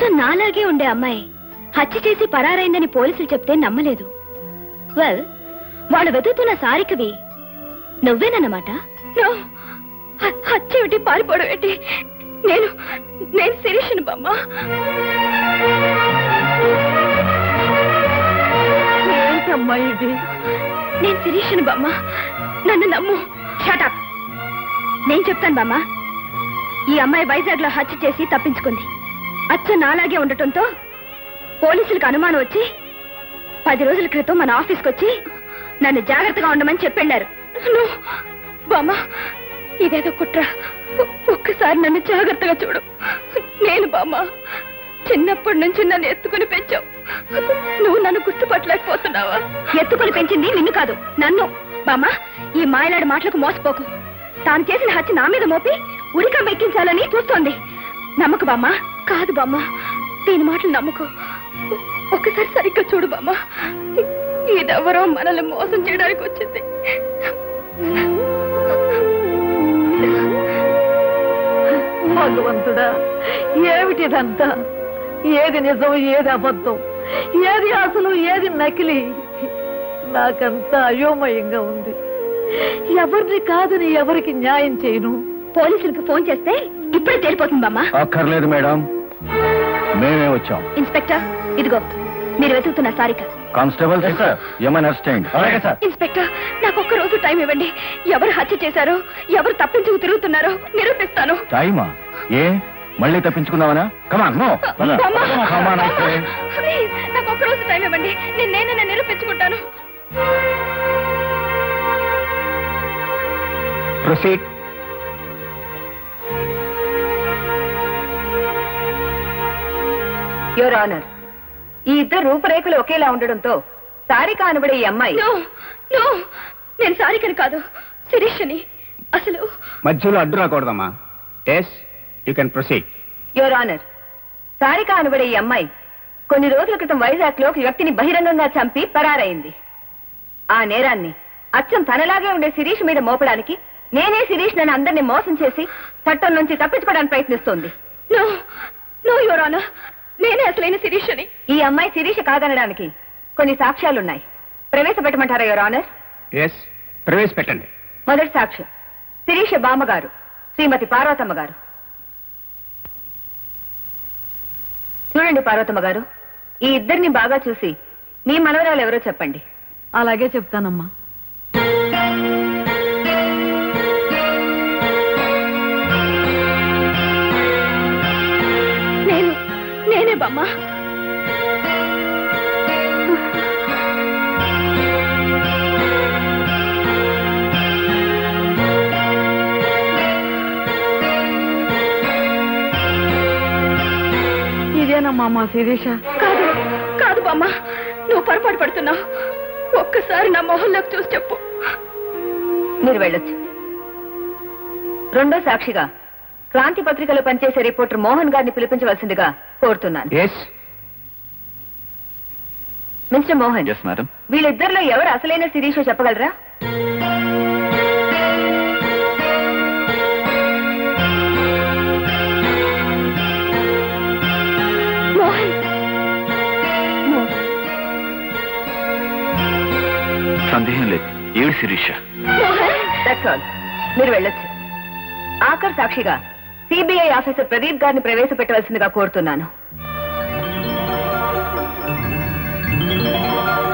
అచ్చ నాలాగే ఉండే అమ్మాయి. హత్య చేసి పరారైందని పోలీసులు చెప్తే నమ్మలేదు. వెల్ వాళ్ళు వెతుకుతున్న సారికవి నువ్వేనన్నమాట? హత్య ఏమిటి? పారిపోవడం ఏంటి నేను నేను శిరీషను బామ్మ. ఏంటమ్మా ఇది? నేను శిరీషను బామ్మ. నన్ను నమ్ము. షటప్ నేను చెప్తాను బామ్మ. ఈ అమ్మాయి వైజాగ్లో హత్య చేసి తప్పించుకుంది. అచ్చ నాలాగే ఉండటంతో పోలీసులకు అనుమానం వచ్చి పది రోజుల క్రితం మన ఆఫీస్కి వచ్చి నన్ను జాగ్రత్తగా ఉండమని చెప్పెళ్ళారు. బామ్మ ఇదేదో కుట్ర. ఒక్కసారి నన్ను జాగ్రత్తగా చూడు. నేను బామ్మ చిన్నప్పటి నుంచి నన్ను ఎత్తుకుని పెంచావు. నువ్వు నన్ను గుర్తుపట్టలేకపోతున్నావా? ఎత్తుకుని పెంచింది నిన్ను కాదు నన్ను. బామ్మ ఈ మాయలాడి మాటలకు మోసపోకు. తాను చేసిన హత్య నా మీద మోపి ఉరికం ఎక్కించాలని చూస్తోంది. నమ్మకు బామ్మ. కాదు బామ్మ. దీని మాటలు నమ్మకు. ఒక్కసారి సరిగ్గా చూడు బామ్మ. ఇదెవరో మనల్ని మోసం చేయడానికి వచ్చింది. భగవంతుడా ఏమిటిదంతా ఏది నిజం ఏది అబద్ధం? ఏది అసలు ఏది నకిలీ? నాకంతా అయోమయంగా ఉంది. ఎవరిని కాదని ఎవరికి న్యాయం చేయను? పోలీసులకు ఫోన్ చేస్తే ఇప్పుడే తేలిపోతుంది బామ్మ. అక్కర్లేదు మేడం. మేమే వచ్చాం. ఇన్స్పెక్టర్ ఇదిగో మీరు వెతుకుతున్న సారిక. కానిస్టేబుల్ సార్ ఏమైనా అరెస్ట్ అలాగే సార్ ఇన్స్పెక్టర్ నాకు ఒక్క రోజు టైం ఇవ్వండి. ఎవరు హత్య చేశారో ఎవరు తప్పించుకు తిరుగుతున్నారో నిరూపిస్తాను. టైమా? ఏ? మళ్ళీ తప్పించుకుందామనా? కమాన్ నో బామ్మ! కమాన్ ప్లీజ్, నాకు ఒక్క రోజు టైం ఇవ్వండి. నేను నేనే నిరూపించుకుంటాను. Proceed your honour. ఈ ఇద్దరు రూపురేఖలు ఒకేలా ఉండడంతో సారిక అనబడే ఈ అమ్మాయి నో నో నేను సారికని కాదు శిరీషని. అసలు మధ్యలో అడ్డు రాకూడదమ్మా. Yes you can proceed. Your honour Sarika అనబడే ఈ అమ్మాయి కొన్ని రోజుల క్రితం వైజాగ్లో ఒక వ్యక్తిని బహిరంగంగా చంపి పరారైంది ఆ నేరాన్ని అచ్చం తనలాగే ఉండే శిరీష్ మీద మోపడానికి నేనే శిరీష్ నన్ను అందరినీ మోసం చేసి చట్టం నుంచి తప్పించుకోవడానికి ప్రయత్నిస్తోంది. నో నో యువరానా నేనే అసలైన శిరీషని. ఈ అమ్మాయి శిరీష్ కాదనడానికి కొన్ని సాక్ష్యాలున్నాయి. ప్రవేశపెట్టమంటారా యువర్ ఆనర్? ఎస్ ప్రవేశపెట్టండి. మొదటి సాక్ష్యం. శిరీష బామ్మగారు శ్రీమతి పార్వతమ్మ గారు. చూడండి పార్వతమ్మ గారు ఈ ఇద్దరిని బాగా చూసి మీ మనవరాలు ఎవరో చెప్పండి. అలాగే చెప్తానమ్మా. బామ్మ. ఇదేనమ్మా మా శిరీష. కాదు కాదు బామ్మ. నువ్వు పొరపాటు పడుతున్నావు. ఒక్కసారి నా మొహంలోకి చూసి చెప్పు. మీరు వెళ్ళొచ్చు. రెండో సాక్షిగా క్రాంతి పత్రికలో పనిచేసే రిపోర్టర్ మోహన్ గారిని పిలిపించవలసిందిగా కోరుతున్నాను. మిస్టర్ మోహన్ ఎస్ మేడం వీళ్ళిద్దరిలో ఎవరు అసలైన శిరీషో చెప్పగలరా? సందేహం లేదు. ఏడు శిరీష. మీరు వెళ్ళొచ్చు. ఆఖర్ సాక్షిగా సిబిఐ ఆఫీసర్ ప్రదీప్ గారిని ప్రవేశపెట్టవలసిందిగా కోరుతున్నాను.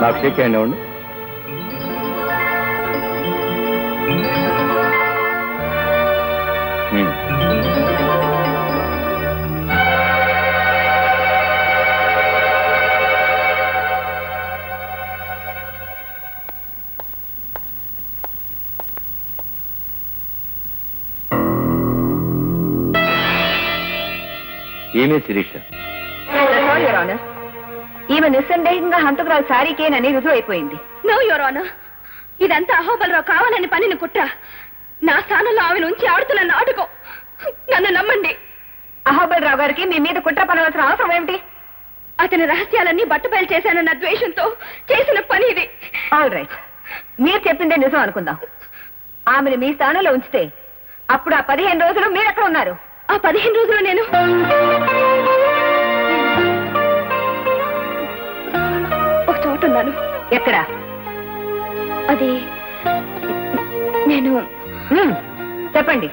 నాకు చెక్ చేయండి ఏమే శిరీష. ఈమె నిస్సందేహంగా హంతకురాలు సారీకేనని రుజువు అయిపోయింది నో యువరానా ఇదంతా అహోబలరావు కావాలని పనిని కుట్ర. నా స్థానంలో ఆమెను ఉంచి ఆడుతున్న నాటకం. నన్ను నమ్మండి. అహోబల్ రావు గారికి మీ మీద కుట్ర పనవలసిన అవసరం ఏమిటి? అతని రహస్యాలన్నీ బట్టబయలు చేశానన్న ద్వేషంతో చేసిన పని ఇది. ఆల్ రైట్ మీరు చెప్పిందే నిజం అనుకుందాం. ఆమెను మీ స్థానంలో ఉంచితే అప్పుడు ఆ పదిహేను రోజులు మీరు ఎక్కడ ఉన్నారు? ఆ పదిహేను రోజులు నేను ఒక చోట ఉన్నాను. ఎక్కడ? అది నేను హ్మ్, చెప్పండి.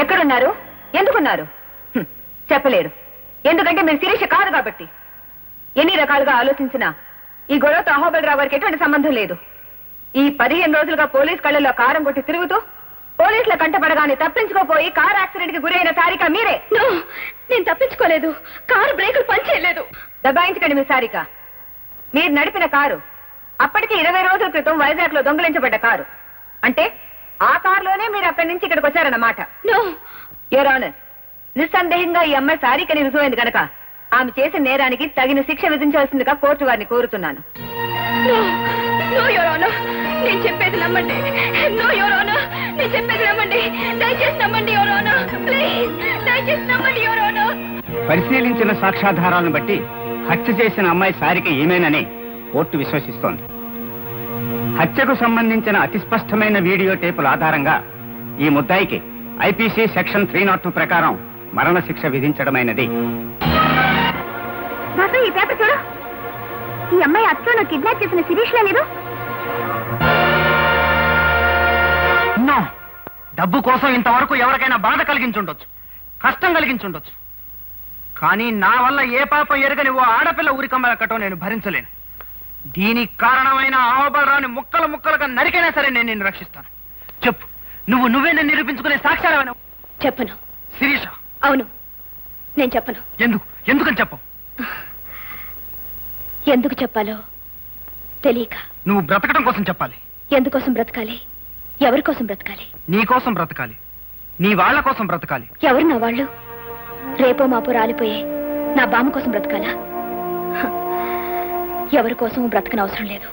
ఎక్కడున్నారు? ఎందుకున్నారు? హ్మ్, చెప్పలేరు. ఎందుకంటే మీరు శిరీష కాదు కాబట్టి. ఎన్ని రకాలుగా ఆలోచించినా ఈ గొడవతో అహోబలరావు గారికి ఎటువంటి సంబంధం లేదు. ఈ పదిహేను రోజులుగా పోలీస్ కళ్ళల్లో కారం కొట్టి తిరుగుతూ పోలీసుల కంటపడగానే తప్పించుకోపోయి కార్ యాక్సిడెంట్కి గురైన సారిక మీరే. నేను తప్పించుకోలేదు. కారు బ్రేకులు పనిచేయలేదు. దబాయించకండి మీ సారిక. మీరు నడిపిన కారు అప్పటికి ఇరవై రోజుల క్రితం వైజాగ్లో దొంగిలించబడ్డ కారు. అంటే ఆ కారులోనే మీరు అక్కడి నుంచి ఇక్కడికి వచ్చారన్నమాట. నిస్సందేహంగా ఈ అమ్మాయి సారికని రుజువైంది గనక ఆమె చేసిన నేరానికి తగిన శిక్ష విధించాల్సిందిగా కోర్టు వారిని కోరుతున్నాను. నేను చెప్పేది నమ్మండి. నో నేను చెప్పేది నమ్మండి. దయచేసి నమ్మండి ప్లీజ్ దయచేసి పరిశీలించిన సాక్ష్యాధారాలను బట్టి హత్య చేసిన అమ్మాయి సారిక ఏమేనని కోర్టు విశ్వసిస్తోంది. హత్యకు సంబంధించిన అతి స్పష్టమైన వీడియో టేపుల ఆధారంగా ఈ ముద్దాయికి IPC section three not two ప్రకారం మరణ శిక్ష విధించడమైనది. నాకు ఈ పేపర్ చూడు. ఈ అమ్మాయి అచ్చను కిడ్నాప్ చేసిన శిరీష్ లేదు? డబ్బు కోసం ఇంతవరకు ఎవరికైనా బాధ కలిగించుండొచ్చు కష్టం కలిగించుండొచ్చు. కానీ నా వల్ల ఏ పాపం ఎరగని ఓ ఆడపిల్ల ఊరికమ్మలక్కటం నేను భరించలేను. దీనికి కారణమైన ఆహోబలరావుని ముక్కలు ముక్కలుగా నరికైనా సరే నేను నిన్ను రక్షిస్తాను. చెప్పు నువ్వు నువ్వే నన్ను నిరూపించుకునే సాక్ష్యాలమైన చెప్పను. శిరీష. అవును నేను చెప్పను. ఎందుకు? ఎందుకని చెప్పు? ఎందుకు చెప్పాలో తెలియక. నువ్వు బ్రతకడం కోసం చెప్పాలి. ఎందుకోసం బ్రతకాలి? ఎవరి కోసం బ్రతకాలి? నీ కోసం బ్రతకాలి. నీ వాళ్ళ కోసం బ్రతకాలి. ఎవరు నా వాళ్ళు? రేపో మాపో రాలిపోయే నా బామ్మ కోసం బ్రతకాలా? హ, ఎవరి కోసం బ్రతకనవసరం లేదు.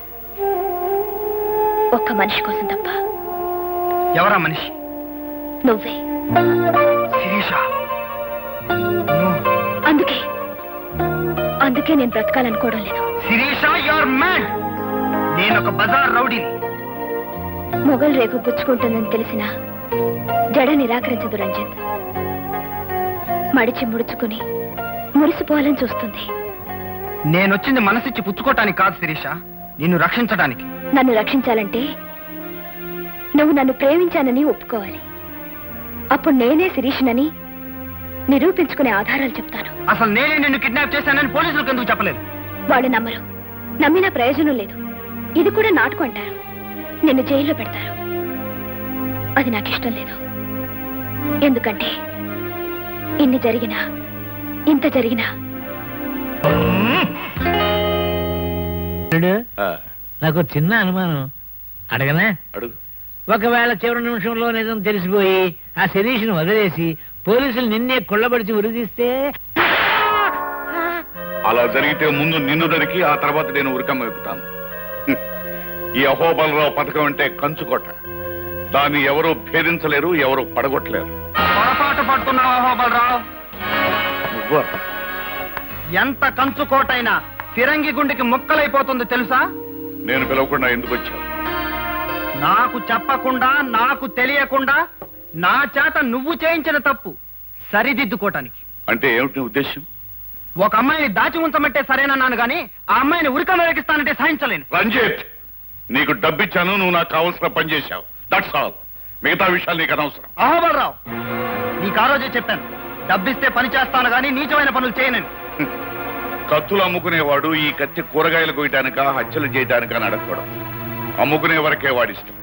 ఒక్క మనిషి కోసం తప్ప. ఎవరా మనిషి? నువ్వే. శిరీష. అందుకే. అందుకే నేను బ్రతకాలనుకోవడం లేదు. శిరీష యువర్ మ్యాడ్ నేను ఒక బజార్ రౌడీని. మొగల్ రేకు గుచ్చుకుంటుందని తెలిసిన జడ నిరాకరించదు రంజిత్. మడిచి ముడుచుకుని మురిసిపోవాలని చూస్తుంది. నేనొచ్చింది మనసిచ్చి పుచ్చుకోవటానికి కాదు శిరీష నిన్ను రక్షించడానికి నన్ను రక్షించాలంటే నువ్వు నన్ను ప్రేమించానని ఒప్పుకోవాలి. అప్పుడు నేనే శిరీషునని నిరూపించుకునే ఆధారాలు చెప్తాను. అసలు నేనే నిన్ను కిడ్నాప్ చేశానని పోలీసులకు ఎందుకు చెప్పలేదు? వాళ్ళు నమ్మరు. నమ్మినా ప్రయోజనం లేదు. ఇది కూడా నాటుకు అంటారు. నిన్ను జైల్లో పెడతారు. అది నాకు ఇష్టం లేదు. ఎందుకంటే ఇన్ని జరిగినా ఇంత జరిగినా. నాకు చిన్న అనుమానం. అడగనా? అడుగు. ఒకవేళ చివరి నిమిషంలో నిజం తెలిసిపోయి ఆ శరీష్ను వదిలేసి పోలీసులు నిన్నే కుళ్ళబడిచి ఉరిదీస్తే? అలా జరిగితే ముందు నిన్ను దరికి ఆ తర్వాత నేను ఉరికమ్మ ఎక్కుతాను. ఈ అహోబలరావు పథకం అంటే కంచుకోట. దాన్ని ఎవరూ భేదించలేరు ఎవరు పడగొట్టలేరు. పొరపాటు పడుతున్నావు అహోబలరావు నువ్వా ఎంత కంచు కోటైనా ఫిరంగి గుండెకి ముక్కలైపోతుంది తెలుసా? నేను పిలవకుండా ఎందుకు వచ్చావు? నాకు చెప్పకుండా నాకు తెలియకుండా నా చేత నువ్వు చేయించిన తప్పు సరిదిద్దుకోటానికి. అంటే ఏమిటి నీ ఉద్దేశం ఒక అమ్మాయిని దాచి ఉంచమంటే సరేనన్నాను గాని ఆ అమ్మాయిని ఉరికం వేగిస్తానంటే సహించలేను. రంజిత్! నీకు డబ్బిచ్చాను నువ్వు నాకు కావలసిన పని చేశావు. దట్స్ ఆల్ మిగతా విషయాలు నీకు అనవసరం. అహోబలరావు నీకు ఆ రోజే చెప్పాను. డబ్బిస్తే పని చేస్తాను గాని నీచమైన పనులు చేయనని హ్మ్. కత్తులు అమ్ముకునేవాడు ఈ కత్తి కూరగాయలు కొయ్యటానిక హత్యలు చేయటానిక అని అడగకూడదు. అమ్ముకునే వరకే వాడిష్టం.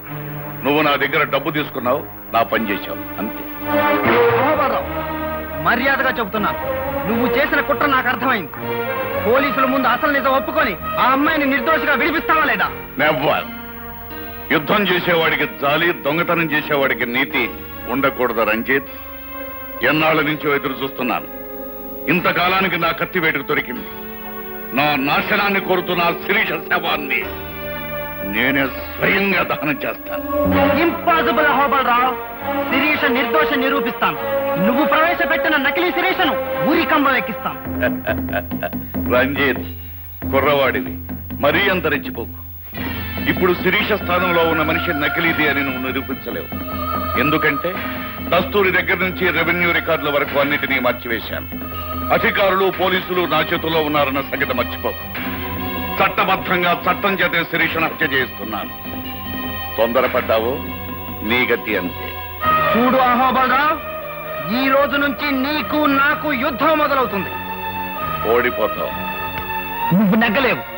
నువ్వు నా దగ్గర డబ్బు తీసుకున్నావు నా పని చేశావు. అంతే. మర్యాదగా చెబుతున్నాను. నువ్వు చేసిన కుట్ర నాకు అర్థమైంది. పోలీసుల ముందు అసలు నిజం ఒప్పుకొని ఆ అమ్మాయిని నిర్దోషిగా విడిపిస్తావా లేదా? నెవ్వర్. యుద్ధం చేసేవాడికి జాలి దొంగతనం చేసేవాడికి నీతి ఉండకూడదు రంజిత్. ఎన్నాళ్ళ నుంచో ఎదురు చూస్తున్నాను. ఇంతకాలానికి నా కత్తి వేటుకు దొరికింది. నా నాశనాన్ని కోరుతున్న ఆ శిరీష శవాన్ని నేనే స్వయంగా దహనం చేస్తాను. ఇంపాసిబుల్ అహోబలరావు. శిరీష నిర్దోష నిరూపిస్తాను నువ్వు ప్రవేశపెట్టిన నకిలీ శిరీషను ఊరికంబం ఎక్కిస్తాను రంజిత్ కుర్రవాడివి. మరీ అంత రెచ్చిపోకు ఇప్పుడు శిరీష స్థానంలో ఉన్న మనిషి నకిలీది అని నువ్వు నిరూపించలేవు. ఎందుకంటే దస్తూరి దగ్గర నుంచి రెవెన్యూ రికార్డుల వరకు అన్నిటినీ మార్చివేశాను. అధికారులు పోలీసులు నా చేతుల్లో ఉన్నారన్న సంగతి మర్చిపో చట్టబద్ధంగా చట్టం చేతే శిరీషను హత్య చేస్తున్నాను తొందరపడ్డావు నీ గతి అంతే. చూడు అహోబలరావు ఈ రోజు నుంచి నీకు నాకు యుద్ధం మొదలవుతుంది. ఓడిపోతావు. నువ్వు నెగ్గలేవు.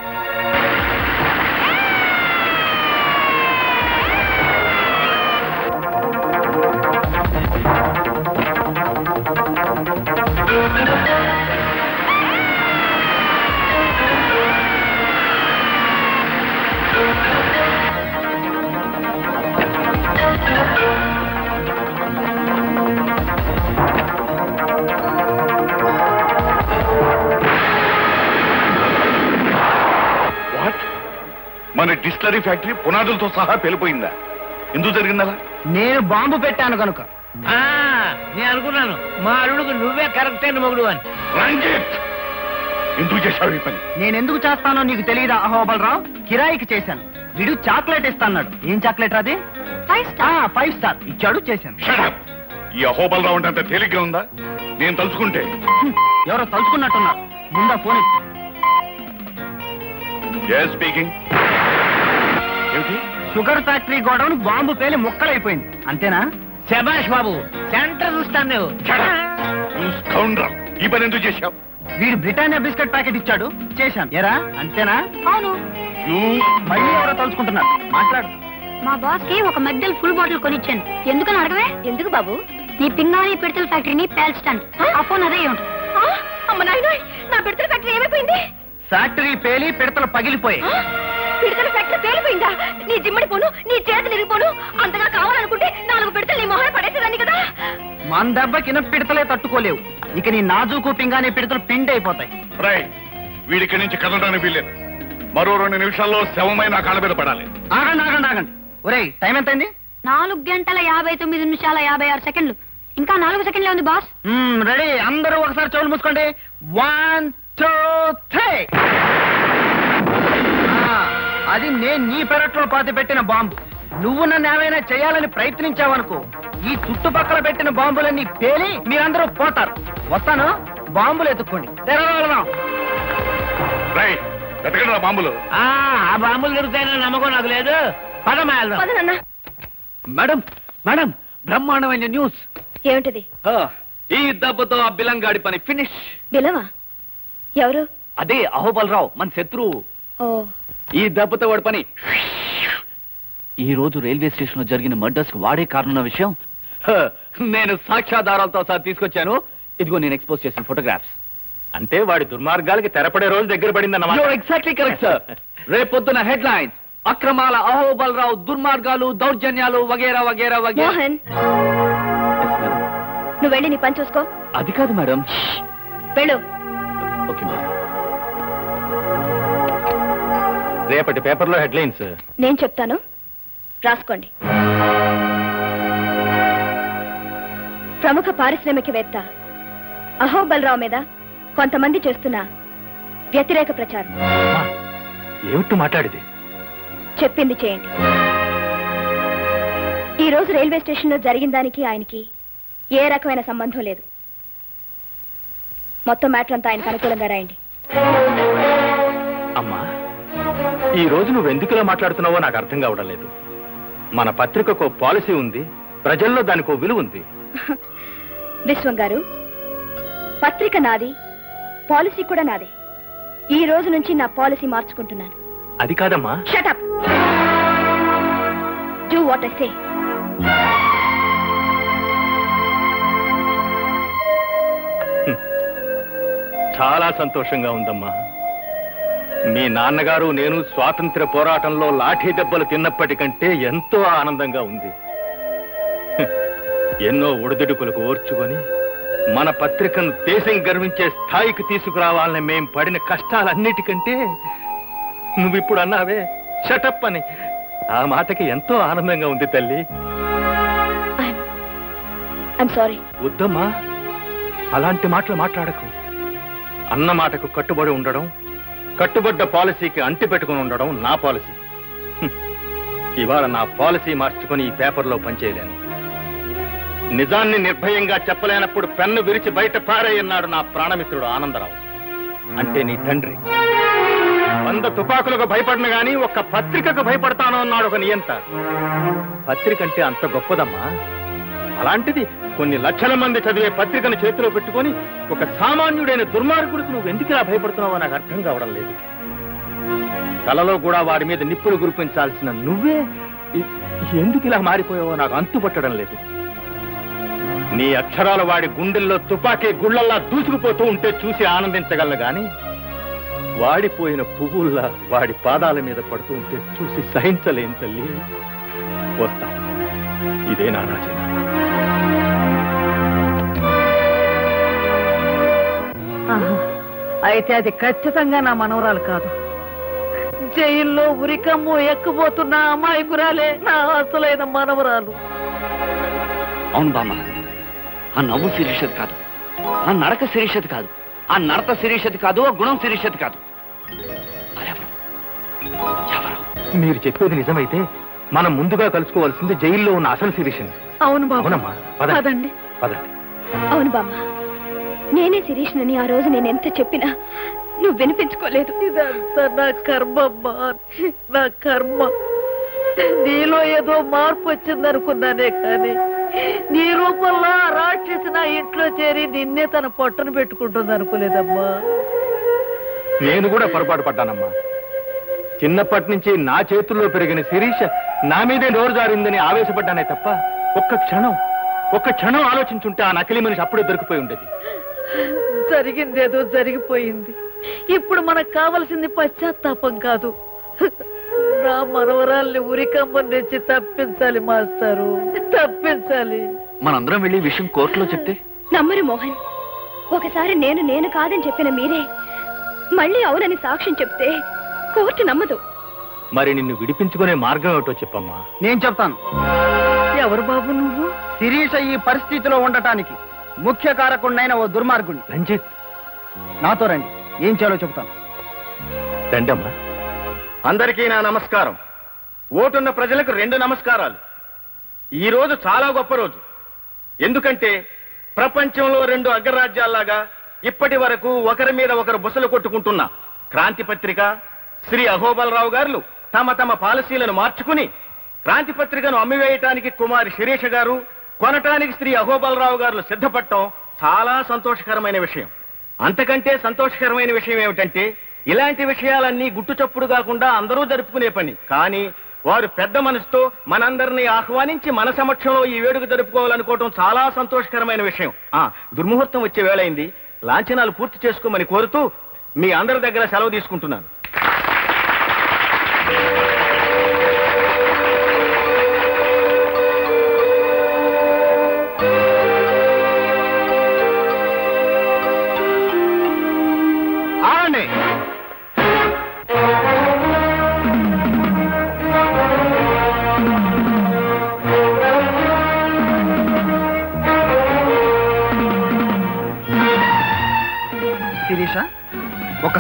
మన డిస్టలరీ ఫ్యాక్టరీ పునాదులతో సహా పెళ్ళిపోయిందా ఎందుకు జరిగిందలా? నేను బాంబు పెట్టాను కనుక. ఆ, నేను అనుకున్నాను. మా అల్లుడికి నువ్వే కరెక్ట్ అయిన మొగుడు అని. రంజిత్! ఎందుకు చేశావు ఈ పని? నేను ఎందుకు చేస్తానో నీకు తెలియదా అహోబలరావు? కిరాయికి చేశాను. వీడు చాక్లెట్ ఇస్తాన్నాడు. ఏం చాక్లెట్ అది ఫైవ్ ఆ, ఫైవ్ స్టార్. ఇచ్చాడు చేశాను. Shut up. ఈ అహోబలరావు అంటే అంత తేలిగ్గా ఉందా? నేను తలుచుకుంటే. హ్మ్, ఎవరో తలుచుకున్నట్టున్నారు. ముందా ఫోన్ ఇవ్వు. స్పీకింగ్ ఏమిటి? షుగర్ ఫ్యాక్టరీ గోడౌన్ బాంబు పేలి ముక్కలైపోయింది. అంతేనా? శభాష్ బాబు సెంటర్ చూస్తాను నువ్వు. ఈ పని ఎందుకు చేశావు? వీడు బ్రిటానియా బిస్కెట్ ప్యాకెట్ ఇచ్చాడు. చేశాను. ఎరా అంతేనా? అవును. మళ్ళీ ఎవరో తలుచుకుంటున్నారు. మాట్లాడు. మా బాస్కి ఒక మెడ్డల్ ఫుల్ బాటిల్ కొనిచ్చాను. ఎందుకని అడగవే? ఎందుకు బాబు? నీ పింగాణి పిడతల ఫ్యాక్టరీని పేల్చడానికి ఆ? ఫోన్ అదే ఉంటుంది అమ్మ నాయన నా బిడ్డల ఫ్యాక్టరీ ఏమైపోయింది? ఫ్యాక్టరీ పేలి పిడతలు పగిలిపోయాయి. పిడతల ఫ్యాక్టరీ పేలిపోయిందా? నీ జిమ్మడి పోను నీ చేతులు ఇరిగిపోను అంతగా కావాలనుకుంటే నాలుగు పిడతలు నీ మొహన పడేసేదాన్ని కదా. మన దెబ్బకిన పిడతలే తట్టుకోలేవు. ఇక నీ నాజూకు పింగానే పిడతలు పిండి అయిపోతాయి. రై వీడికి నుంచి కదలడానికి వీల్లేదు. మరో రెండు నిమిషాల్లో శవమై నా కాళ్ళ మీద పడాలి. ఆగండి ఆగండి ఆగండి. ఒరేయ్ టైం ఎంతైంది? నాలుగు గంటల యాభై తొమ్మిది నిమిషాల యాభై ఆరు సెకండ్లు. ఇంకా నాలుగు సెకండ్లే ఉంది బాస్. రెడీ. అందరూ ఒకసారి చెవులు మూసుకోండి. వన్ టూ త్రీ అది నేను నీ పెరట్లో పాతి పెట్టిన బాంబు. నువ్వు నన్ను ఏమైనా చేయాలని ప్రయత్నించావనుకో ఈ చుట్టుపక్కల పెట్టిన బాంబులన్నీ పేలి మీరందరూ పోతారు. వస్తాను బాంబులు ఎత్తుక్కోండి. వెతకండి బాంబులు. ఆ ఆ బాంబులు దొరుకుతాయని నమ్మకం నాకు లేదు. మేడం మేడం బ్రహ్మాండమైన న్యూస్. ఏమిటిది? ఆ, ఈ దెబ్బతో ఆ బిలంగాడి పని ఫినిష్. బిలవా? ఎవరు? అదే అహోబలరావు మన శత్రువు. ఓ. ఈ దెబ్బతో వాడి పని. ఈ రోజు రైల్వే స్టేషన్లో జరిగిన మర్డర్స్కి వాడే కారణం విషయం? హ, నేను సాక్ష్యాధారాలతో సహా తీసుకొచ్చాను. ఇదిగో నేను ఎక్స్పోజ్ చేసిన ఫోటోగ్రాఫ్స్. అంటే వాడి దుర్మార్గాలకి తెరపడే రోజు దగ్గర పడిందన్నమాట. ఎగ్జాక్ట్లీ కరెక్ట్ సార్ రేపొద్దున హెడ్ లైన్స్ అక్రమాల అహోబలరావు దుర్మార్గాలు దౌర్జన్యాలు వగేరా వగేరా వగేరా. మోహన్. నువ్వు వెళ్ళి నీ పని చూసుకో. అది కాదు మేడం వెళ్ళు. ఓకే మేడం రేపటి పేపర్లో హెడ్లైన్స్. నేను చెప్తాను. రాసుకోండి. ప్రముఖ పారిశ్రామికవేత్త అహోబలరావు మీద కొంతమంది చేస్తున్న వ్యతిరేక ప్రచారం. ఏమిటి మాట్లాడిది? చెప్పింది చేయండి. ఈ రోజు రైల్వే స్టేషన్లో జరిగిన దానికి ఆయనకి ఏ రకమైన సంబంధం లేదు. మొత్తం మ్యాటర్ అంతా ఆయనకు అనుకూలంగా రాయండి. అమ్మా ఈ రోజు నువ్వు ఎందుకులా మాట్లాడుతున్నావో నాకు అర్థం కావడం లేదు. మన పత్రికకు పాలసీ ఉంది ప్రజల్లో దానికి విలువ ఉంది. విశ్వం గారు పత్రిక నాది పాలసీ కూడా నాదే. ఈ రోజు నుంచి నా పాలసీ మార్చుకుంటున్నాను. అది కాదమ్మా. Shut up do what I say చాలా సంతోషంగా ఉందమ్మా. మీ నాన్నగారు నేను స్వాతంత్ర పోరాటంలో లాఠీ దెబ్బలు తిన్నప్పటికంటే ఎంతో ఆనందంగా ఉంది. ఎన్నో ఒడిదుడుకులకు ఓర్చుకొని మన పత్రికను దేశం గర్వించే స్థాయికి తీసుకురావాలని మేం పడిన కష్టాలన్నిటికంటే నువ్విప్పుడు అన్నావే షటప్ అని. ఆ మాటకి ఎంతో ఆనందంగా ఉంది తల్లి. సారీ వద్దమ్మా అలాంటి మాటలు మాట్లాడకు. అన్న మాటకు కట్టుబడి ఉండడం కట్టుబడ్డ పాలసీకి అంటి పెట్టుకుని ఉండడం నా పాలసీ. ఇవాళ నా పాలసీ మార్చుకొని ఈ పేపర్లో పనిచేయలేను. నిజాన్ని నిర్భయంగా చెప్పలేనప్పుడు పెన్ను విరిచి బయట పారేయన్నాడు నా ప్రాణమిత్రుడు ఆనందరావు. అంటే నీ తండ్రి. వంద తుపాకులకు భయపడిన గాని ఒక్క పత్రికకు భయపడతాను అన్నాడు ఒక నియంత. పత్రిక అంటే అంత గొప్పదమ్మా. అలాంటిది కొన్ని లక్షల మంది చదివే పత్రికను చేతిలో పెట్టుకొని ఒక సామాన్యుడైన దుర్మార్గుడికి నువ్వు ఎందుకులా భయపడుతున్నావో నాకు అర్థం కావడం లేదు. కలలో కూడా వాడి మీద నిప్పులు గురిపించాల్సిన నువ్వే ఎందుకు ఇలా మారిపోయావో నాకు అంతుపట్టడం లేదు. నీ అక్షరాలు వాడి గుండెల్లో తుపాకీ గుళ్ళల్లా దూసుకుపోతూ ఉంటే చూసి ఆనందించగలను గాని వాడిపోయిన పువ్వుల్లా వాడి పాదాల మీద పడుతూ ఉంటే చూసి సహించలేం తల్లి. వస్తా. ఇదే నా అయితే అది ఖచ్చితంగా నా మనవరాలు కాదు. జైల్లో ఉరికమ్ము ఎక్కబోతున్న అమాయకురాలే నా అసలైన మనవరాలు. అవును బామ్మ. ఆ నవ్వు శిరీషది కాదు. ఆ నడక శిరీషది కాదు. ఆ నడత శిరీషది కాదు ఆ గుణం శిరీషది కాదు. మరెవరు ఎవరు? మీరు చెప్పేది నిజమైతే మనం ముందుగా కలుసుకోవాల్సింది జైల్లో ఉన్న అసలు శిరీషని అవును బాబు. అవునమ్మా పద పదండి. పదండి. అవును బామ్మ. నేనే శిరీష్నని ఆ రోజు నేను ఎంత చెప్పినా నువ్వు వినిపించుకోలేదు. ఇదంతా నా కర్మమ్మా నా కర్మ. నీలో ఏదో మార్పు వచ్చిందనుకున్నానే కానీ నీ రూపంలో ఆ రాక్షసి నా ఇంట్లో చేరి నిన్నే తన పొట్టను పెట్టుకుంటుంది అనుకోలేదమ్మా. నేను కూడా పొరపాటు పడ్డానమ్మా. చిన్నప్పటి నుంచి నా చేతుల్లో పెరిగిన శిరీష నా మీదే నోరు జారిందని ఆవేశపడ్డానే తప్ప ఒక్క క్షణం ఒక్క క్షణం ఆలోచించుంటే ఆ నకిలీ మనిషి అప్పుడే దొరికిపోయి ఉండేది. జరిగిందేదో జరిగిపోయింది. ఇప్పుడు మనకు కావలసింది పశ్చాత్తాపం కాదు. నా మనవరాల్ని ఉరికమ్మం నుంచి తప్పించాలి మాస్టారు. తప్పించాలి. మనందరం వెళ్ళి విషయం కోర్టులో చెప్తే? నమ్మరు మోహన్. ఒకసారి నేను నేను కాదని చెప్పిన మీరే మళ్ళీ అవునని సాక్ష్యం చెప్తే కోర్టు నమ్మదు. మరి నిన్ను విడిపించుకునే మార్గం ఏమిటో చెప్పమ్మా. నేను చెప్తాను. ఎవరు బాబు నువ్వు? శిరీష ఈ పరిస్థితిలో ఉండటానికి ముఖ్య కారకుడినైన ఓ దుర్మార్గుణ్ణి. రంజిత్. నాతో రండి. ఏం చేయాలో చెప్తాను రండమ్మా. అందరికీ నా నమస్కారం. ఓటున్న ప్రజలకు రెండు నమస్కారాలు. ఈ రోజు చాలా గొప్ప రోజు. ఎందుకంటే ప్రపంచంలో రెండు అగ్రరాజ్యాల్లాగా ఇప్పటి వరకు ఒకరి మీద ఒకరు బుసలు కొట్టుకుంటున్న క్రాంతి పత్రిక శ్రీ అహోబలరావు గారు తమ తమ పాలసీలను మార్చుకుని క్రాంతి పత్రికను అమ్మివేయటానికి కుమారి శిరీష గారు కొనటానికి శ్రీ అహోబలరావు గారు సిద్ధపడటం చాలా సంతోషకరమైన విషయం. అంతకంటే సంతోషకరమైన విషయం ఏమిటంటే ఇలాంటి విషయాలన్నీ గుట్టు చప్పుడు కాకుండా అందరూ జరుపుకునే పని. కానీ వారు పెద్ద మనసుతో మనందరినీ ఆహ్వానించి మన సమక్షంలో ఈ వేడుక జరుపుకోవాలనుకోవటం చాలా సంతోషకరమైన విషయం. ఆ దుర్ముహూర్తం వచ్చే వేళైంది లాంఛనాలు పూర్తి చేసుకోమని కోరుతూ మీ అందరి దగ్గర సెలవు తీసుకుంటున్నాను.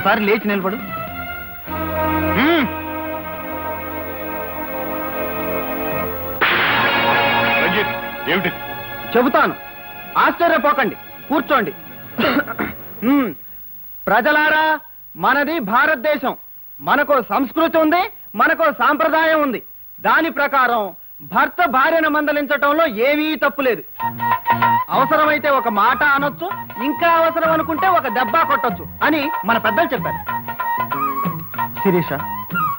ఒకసారి లేచి నిలబడు. రంజిత్ ఏమిటి? చెబుతాను. ఆశ్చర్యపోకండి. కూర్చోండి. ప్రజలారా మనది భారతదేశం. మనకో సంస్కృతి ఉంది మనకో సాంప్రదాయం ఉంది. దాని ప్రకారం భర్త భార్యను మందలించటంలో ఏమీ తప్పు లేదు. అవసరమైతే ఒక మాట అనొచ్చు ఇంకా అవసరం అనుకుంటే ఒక దెబ్బ కొట్టొచ్చు అని మన పెద్దలు చెప్పారు. శిరీష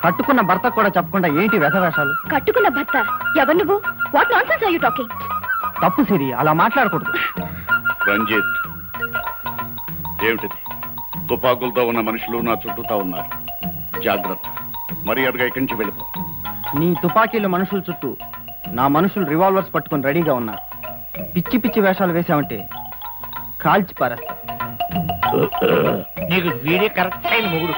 కట్టుకున్న భర్త కూడా చెప్పకుండా ఏంటి వ్యధవేషాలు కట్టుకున్న భర్త? ఎవరు నువ్వు? What nonsense are you talking తప్పు సిరి అలా మాట్లాడకూడదు. రంజిత్ ఏమిటిది? తుపాకులతో ఉన్న మనుషులు నా చుట్టూతా ఉన్నారు. జాగ్రత్త మర్యాదగా ఇక్కడి నుంచి వెళ్ళిపో. నీ తుపాకీల మనుషుల చుట్టూ నా మనుషులు రివాల్వర్స్ పట్టుకొని రెడీగా ఉన్నారు. పిచ్చి పిచ్చి వేషాలు వేశామంటే కాల్చి పారేస్తా. నీకు వీడే కరెక్ట్ అయిన మొగుడు.